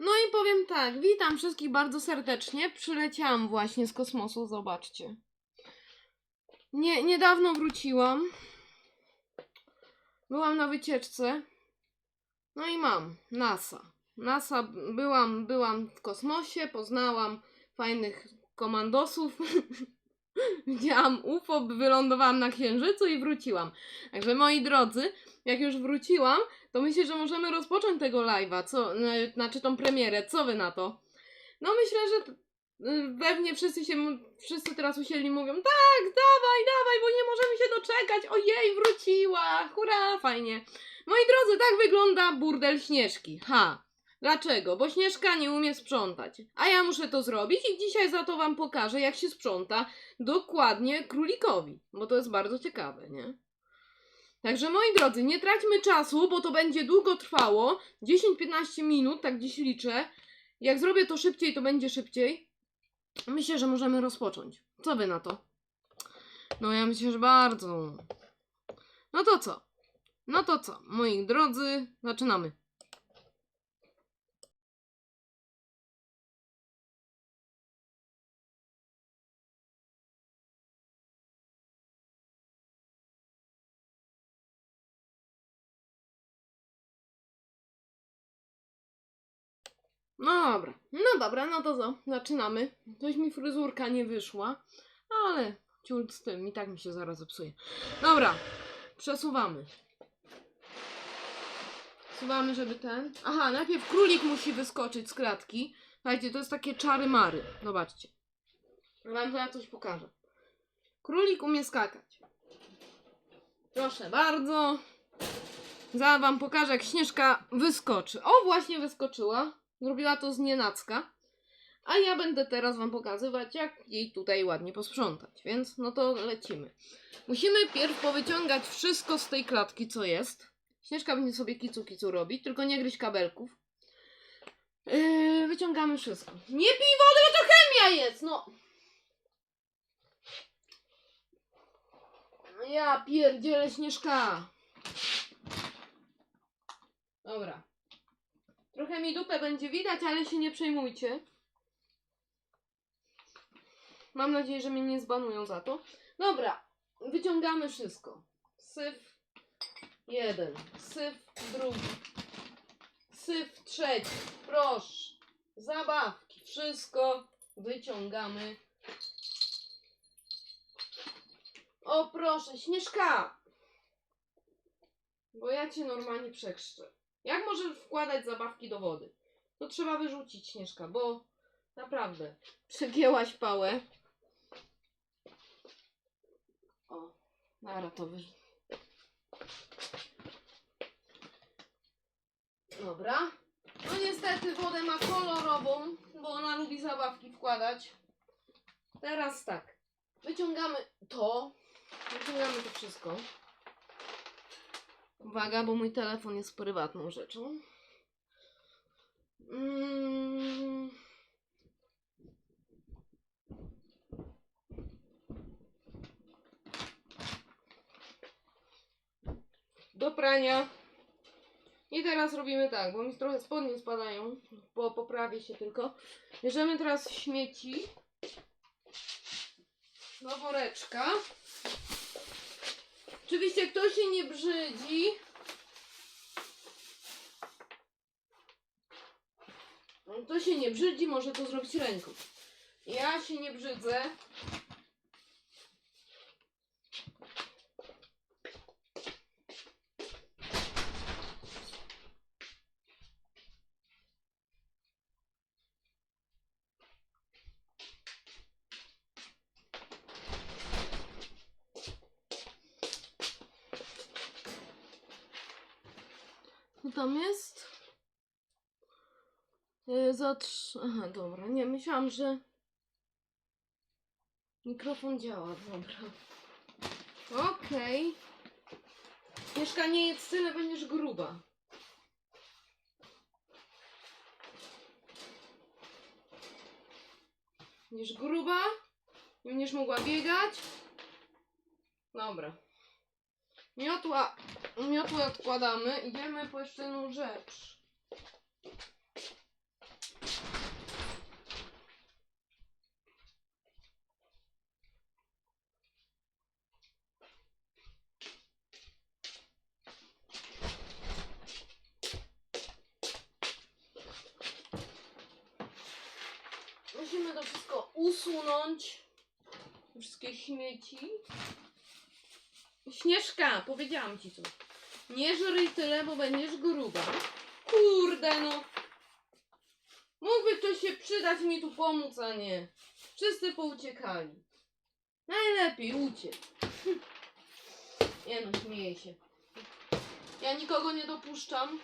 No i powiem tak, witam wszystkich bardzo serdecznie. Przyleciałam właśnie z kosmosu, zobaczcie. Nie, niedawno wróciłam. Byłam na wycieczce. No i mam NASA. NASA byłam, byłam w kosmosie, poznałam fajnych komandosów. Widziałam UFO, wylądowałam na Księżycu i wróciłam. Także moi drodzy, jak już wróciłam, to myślę, że możemy rozpocząć tego live'a, co, e, znaczy tą premierę, co wy na to? No myślę, że y, pewnie wszyscy się, wszyscy teraz usiedli mówią, tak, dawaj, dawaj, bo nie możemy się doczekać, ojej, wróciła, hurra, fajnie. Moi drodzy, tak wygląda burdel Śnieżki, ha. Dlaczego? Bo Śnieżka nie umie sprzątać, a ja muszę to zrobić i dzisiaj za to wam pokażę, jak się sprząta dokładnie królikowi, bo to jest bardzo ciekawe, nie? Także moi drodzy, nie traćmy czasu, bo to będzie długo trwało. 10-15 minut, tak dziś liczę. Jak zrobię to szybciej, to będzie szybciej. Myślę, że możemy rozpocząć. Co wy na to? No ja myślę, że bardzo. No to co? No to co, moi drodzy, zaczynamy. No dobra, no dobra, no to co? Zaczynamy. Coś mi fryzurka nie wyszła, ale ciul z tym, i tak mi się zaraz zepsuje. Dobra, przesuwamy. Przesuwamy, żeby ten... Aha, najpierw królik musi wyskoczyć z klatki. Słuchajcie, to jest takie czary-mary. Zobaczcie. Wam zaraz coś pokażę. Królik umie skakać. Proszę bardzo. Zaraz wam pokażę, jak Śnieżka wyskoczy. O, właśnie wyskoczyła. Zrobiła to z nienacka. A ja będę teraz wam pokazywać, jak jej tutaj ładnie posprzątać. Więc no to lecimy. Musimy pierw powyciągać wszystko z tej klatki, co jest. Śnieżka będzie sobie kicu kicu robić, tylko nie gryźć kabelków. Yy, wyciągamy wszystko. Nie pij wody, bo to chemia jest! No. Ja pierdzielę Śnieżka. Dobra. Trochę mi dupę będzie widać, ale się nie przejmujcie. Mam nadzieję, że mnie nie zbanują za to. Dobra, wyciągamy wszystko. Syf jeden, syf drugi, syf trzeci. Proszę. Zabawki, wszystko wyciągamy. O proszę, Śnieżka! Bo ja cię normalnie przekrzczę. Jak możesz wkładać zabawki do wody? To trzeba wyrzucić, Śnieżka, bo naprawdę przegięłaś pałę. O, nara to wy... Dobra. No niestety wodę ma kolorową, bo ona lubi zabawki wkładać. Teraz tak. Wyciągamy to. Wyciągamy to wszystko. Uwaga, bo mój telefon jest prywatną rzeczą. Mm. Do prania. I teraz robimy tak, bo mi trochę spodnie spadają, bo poprawię się tylko. Bierzemy teraz śmieci do woreczka. Oczywiście kto się nie brzydzi. Kto się nie brzydzi, może to zrobić ręką. Ja się nie brzydzę. Tam jest? Yy, za trz... Aha, dobra. Nie, myślałam, że mikrofon działa. Dobra. Okej. Mieszka nie jest tyle, będziesz gruba. Będziesz gruba? Nie będziesz mogła biegać? Dobra. Miotła, miotły odkładamy, idziemy po jeszcze jedną rzecz. Musimy to wszystko usunąć, wszystkie śmieci. Śnieżka, powiedziałam ci coś. Nie żryj tyle, bo będziesz gruba. Kurde no. Mógłby ktoś się przydać mi tu pomóc, a nie. Wszyscy pouciekali. Najlepiej uciec. Nie no, śmieję się. Ja nikogo nie dopuszczam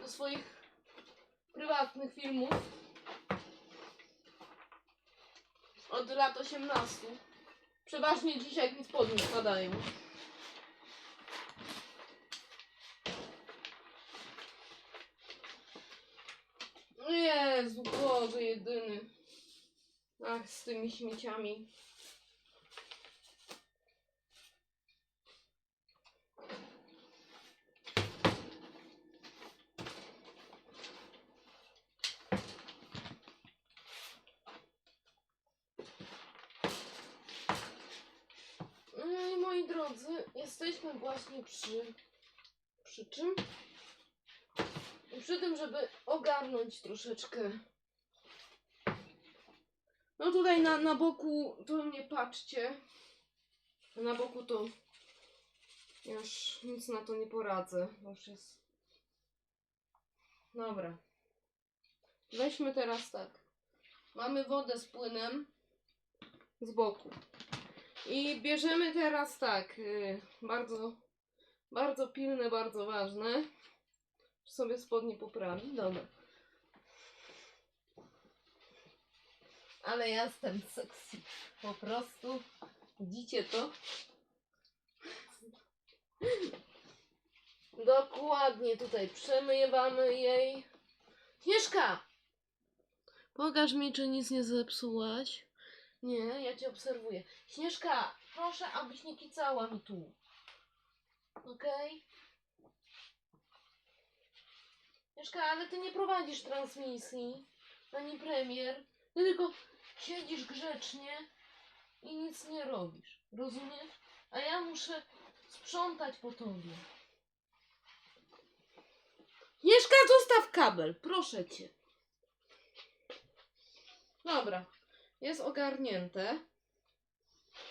do swoich prywatnych filmów. Od lat 18. Przeważnie dzisiaj mi spodnie spadają. Jezu, Boże jedyny. Ach, z tymi śmieciami. No i drodzy, jesteśmy właśnie przy... Przy czym? Przy tym, żeby ogarnąć troszeczkę. No tutaj na, na boku, to nie patrzcie. Na boku to ja już nic na to nie poradzę. Już jest. Dobra. Weźmy teraz tak. Mamy wodę z płynem z boku. I bierzemy teraz tak. y, bardzo, bardzo pilne, bardzo ważne. Sobie spodnie poprawi? Dobra. Ale ja jestem sexy. Po prostu. Widzicie to? Dokładnie tutaj przemywamy jej. Śnieżka! Pokaż mi, czy nic nie zepsułaś. Nie, ja cię obserwuję. Śnieżka, proszę, abyś nie kicała mi tu. Okej? Śnieżka, ale ty nie prowadzisz transmisji, ani premier. Ty tylko siedzisz grzecznie i nic nie robisz. Rozumiesz? A ja muszę sprzątać po tobie. Śnieżka, zostaw kabel, proszę cię. Dobra, jest ogarnięte.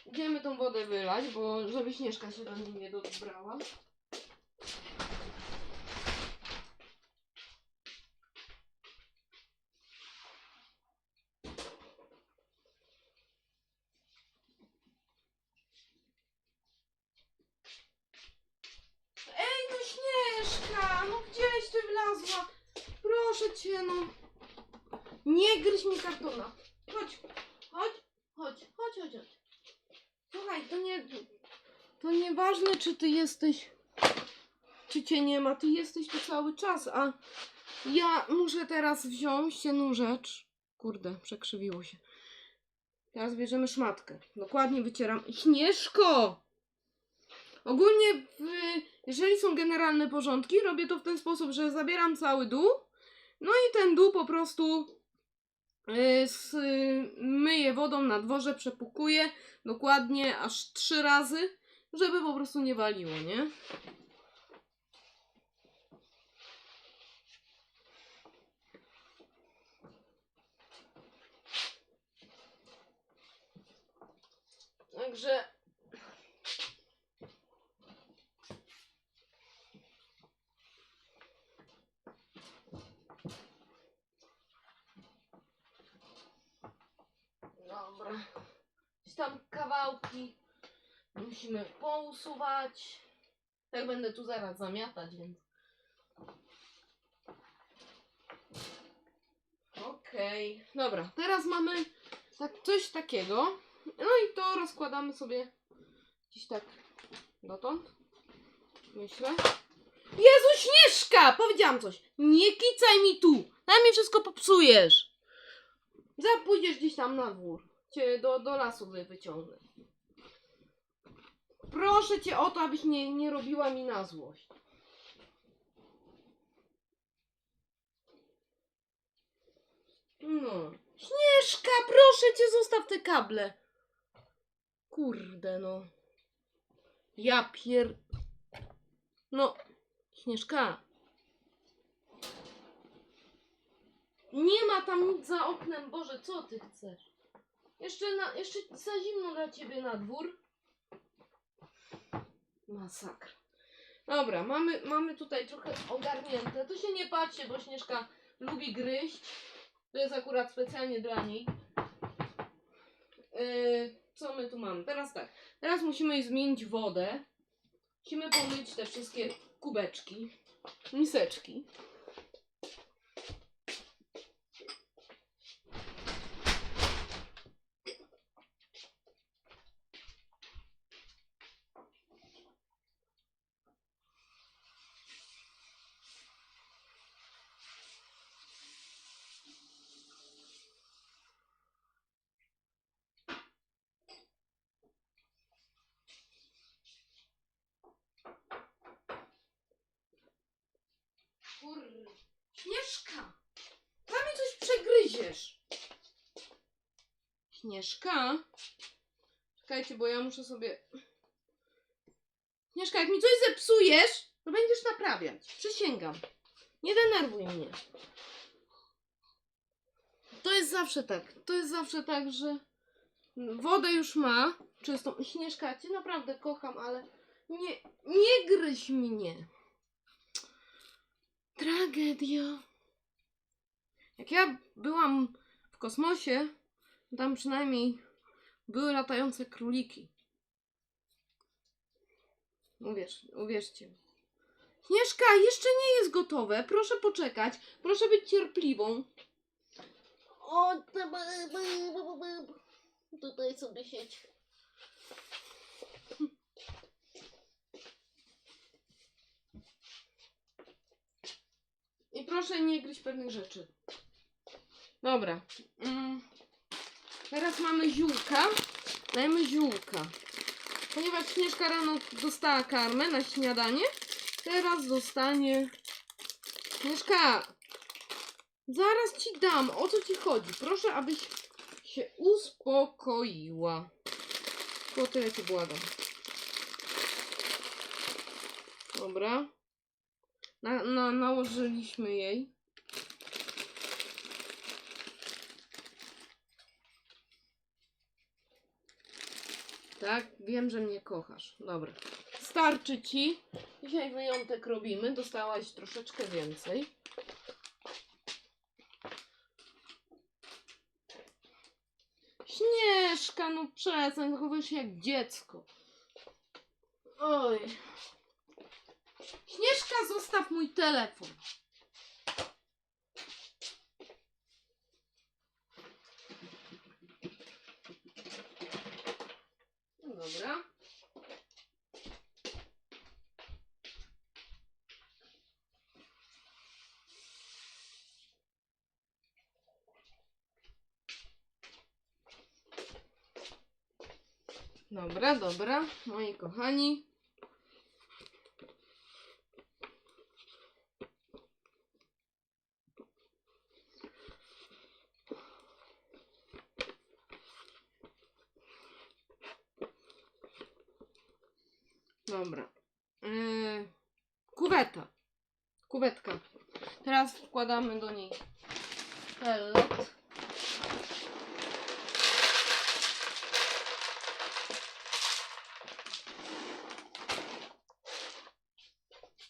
Idziemy tą wodę wylać, bo żeby Śnieżka się do niej nie dobrała. No no? Proszę cię, no. Nie gryź mi kartona. Chodź, chodź, chodź, chodź, chodź. Słuchaj, to nie... To nieważne, czy ty jesteś... Czy cię nie ma, ty jesteś tu cały czas, a ja muszę teraz wziąć jedną rzecz. Kurde, przekrzywiło się. Teraz bierzemy szmatkę. Dokładnie wycieram. Śnieżko! Ogólnie, w, jeżeli są generalne porządki, robię to w ten sposób, że zabieram cały dół, no i ten dół po prostu y, s, myję wodą na dworze, przepukuję dokładnie aż trzy razy, żeby po prostu nie waliło, nie? Także Dobra. Tam kawałki musimy pousuwać. Tak będę tu zaraz zamiatać, więc. Okej. Dobra, teraz mamy tak coś takiego. No i to rozkładamy sobie gdzieś tak dotąd. Myślę. Jezu, Śnieżka! Powiedziałam coś. Nie kicaj mi tu! Na mi wszystko popsujesz. Za pójdziesz gdzieś tam na dwór. Cię do, do lasu wy- wyciągnę. Proszę cię o to, abyś nie, nie robiła mi na złość. No. Śnieżka, proszę cię, zostaw te kable. Kurde, no. Ja pier... No. Śnieżka. Nie ma tam nic za oknem, Boże, co ty chcesz? Jeszcze, na, jeszcze za zimno dla ciebie na dwór. Masakra. Dobra, mamy, mamy tutaj trochę ogarnięte. To się nie patrzcie, bo Śnieżka lubi gryźć. To jest akurat specjalnie dla niej. Yy, co my tu mamy? Teraz tak. Teraz musimy zmienić wodę. Musimy pomyć te wszystkie kubeczki, miseczki. Śnieżka! Tam mi coś przegryziesz. Śnieżka? Czekajcie, bo ja muszę sobie... Śnieżka, jak mi coś zepsujesz, to będziesz naprawiać. Przysięgam. Nie denerwuj mnie. To jest zawsze tak. To jest zawsze tak, że wodę już ma czystą. Śnieżka, cię naprawdę kocham, ale nie, nie gryź mnie. Tragedia. Jak ja byłam w kosmosie, tam przynajmniej były latające króliki. Uwierz, uwierzcie mi. Śnieżka, jeszcze nie jest gotowe. Proszę poczekać. Proszę być cierpliwą. O, tutaj sobie siedź. I proszę nie gryźć pewnych rzeczy. Dobra. Mm. Teraz mamy ziółka. Dajmy ziółka. Ponieważ Śnieżka rano dostała karmę na śniadanie, teraz dostanie... Śnieżka! Zaraz ci dam. O co ci chodzi? Proszę, abyś się uspokoiła. Tylko tyle cię błagam. Dobra. Na, na, nałożyliśmy jej. Tak, wiem, że mnie kochasz. Dobra. Starczy ci. Dzisiaj wyjątek robimy. Dostałaś troszeczkę więcej. Śnieżka, no przestań, zachowujesz się jak dziecko. Oj. Śnieżka, zostaw mój telefon. No Dobra. Dobra, dobra, moi kochani. Dobra. Yy, kuweta. Kuwetka. Teraz wkładamy do niej pellet.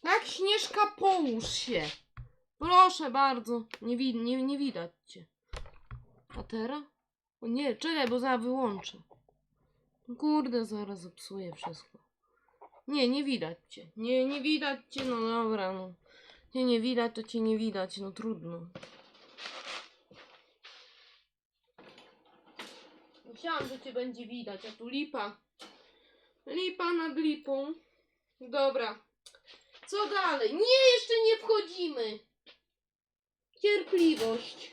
Tak, Śnieżka, połóż się. Proszę bardzo. Nie, wi- nie, nie widać cię. A teraz? O nie, czekaj, bo zaraz wyłączę. Kurde, zaraz zepsuję wszystko. Nie, nie widać cię. Nie, nie widać cię, no dobra, no. Nie, nie widać, to cię nie widać, no trudno. Myślałam, że cię będzie widać, a tu lipa. Lipa nad lipą. Dobra. Co dalej? Nie, jeszcze nie wchodzimy. Cierpliwość.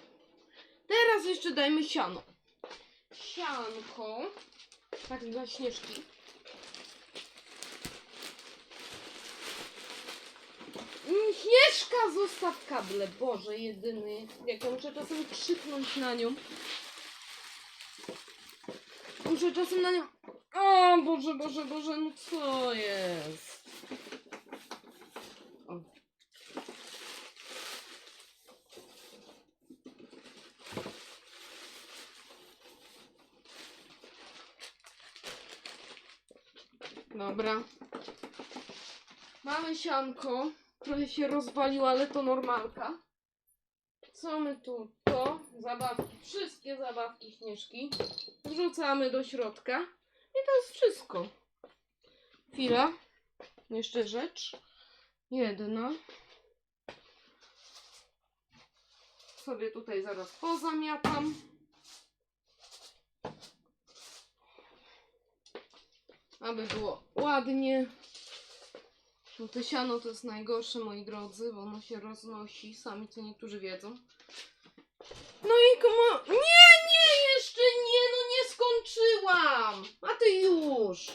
Teraz jeszcze dajmy siano. Sianko. Tak dla śnieżki. Mieszka, zostaw kable. Boże, jedyny. Jak ja muszę czasem krzyknąć na nią. Muszę czasem na nią... O Boże, Boże, Boże, no co jest? O. Dobra. Mamy sianko. Trochę się rozwaliło, ale to normalka. Co my tu? To zabawki. Wszystkie zabawki śnieżki. Wrzucamy do środka. I to jest wszystko. Chwila. Jeszcze rzecz. Jedna. Sobie tutaj zaraz pozamiatam. Aby było ładnie. No to siano to jest najgorsze, moi drodzy, bo ono się roznosi, sami co niektórzy wiedzą. No i komo... Nie, nie, jeszcze nie, no nie skończyłam! A ty już!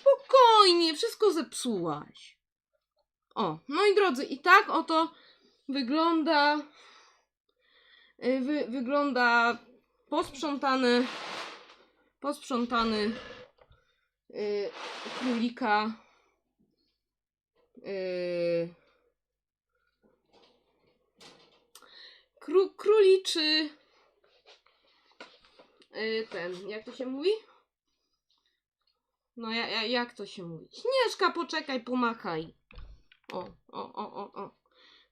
Spokojnie, wszystko zepsułaś. O, moi drodzy, i tak oto wygląda... y, Wy, wygląda posprzątany posprzątany y, królika y, kró, króliczy y, ten, jak to się mówi? No ja, ja, jak to się mówi? Śnieżka, poczekaj, pomachaj. O, o, o, o, o.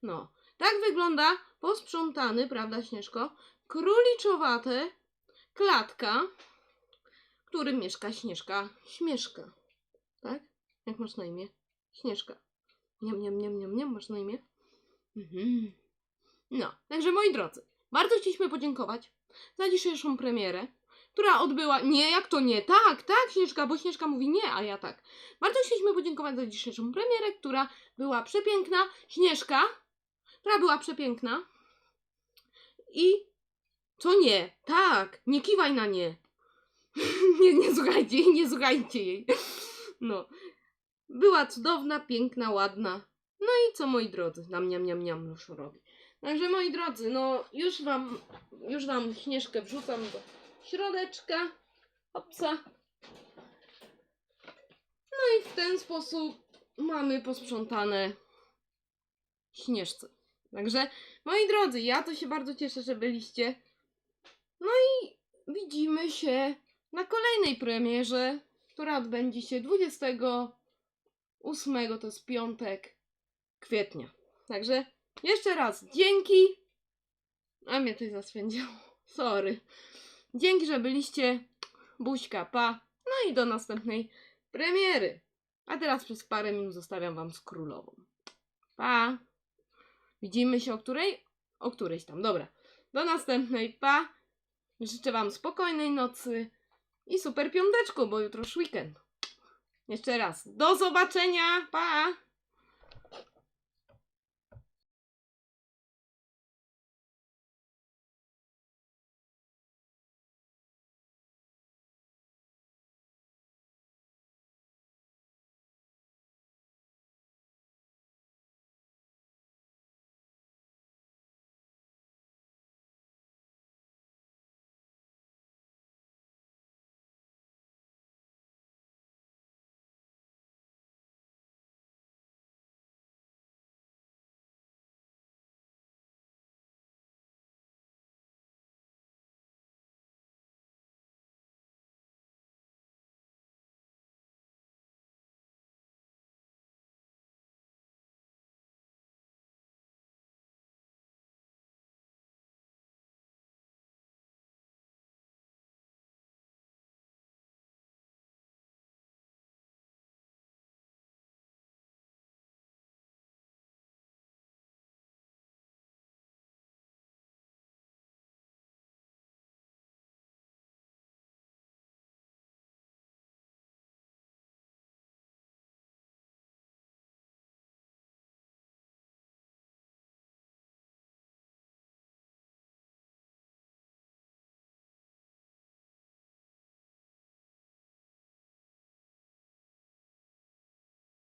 No, tak wygląda posprzątany, prawda Śnieżko? Króliczowaty klatka, w którym mieszka Śnieżka Śmieszka. Tak? Jak masz na imię? Śnieżka. Niam, niam, niam, niam, niam, masz na imię? Mhm. No, także moi drodzy, bardzo chcieliśmy podziękować za dzisiejszą premierę, która odbyła... Nie, jak to nie? Tak, tak, Śnieżka, bo Śnieżka mówi nie, a ja tak. Bardzo chcieliśmy podziękować za dzisiejszą premierę, która była przepiękna. Śnieżka, która była przepiękna. I co nie? Tak, nie kiwaj na nie. nie, nie słuchajcie jej, nie słuchajcie jej. No. Była cudowna, piękna, ładna. No i co moi drodzy? Nam niam niam niam już robi. Także moi drodzy, no już wam, już wam śnieżkę wrzucam do środeczka. Hopsa. No i w ten sposób mamy posprzątane śnieżce. Także moi drodzy, ja to się bardzo cieszę, że byliście. No i widzimy się na kolejnej premierze, która odbędzie się 28, to jest piątek kwietnia. Także jeszcze raz dzięki. A mnie coś zaswędziało. Sorry. Dzięki, że byliście. Buźka, pa. No i do następnej premiery. A teraz przez parę minut zostawiam wam z królową. Pa. Widzimy się o której? O którejś tam. Dobra. Do następnej. Pa. Życzę wam spokojnej nocy i super piąteczku, bo jutro już weekend. Jeszcze raz. Do zobaczenia. Pa.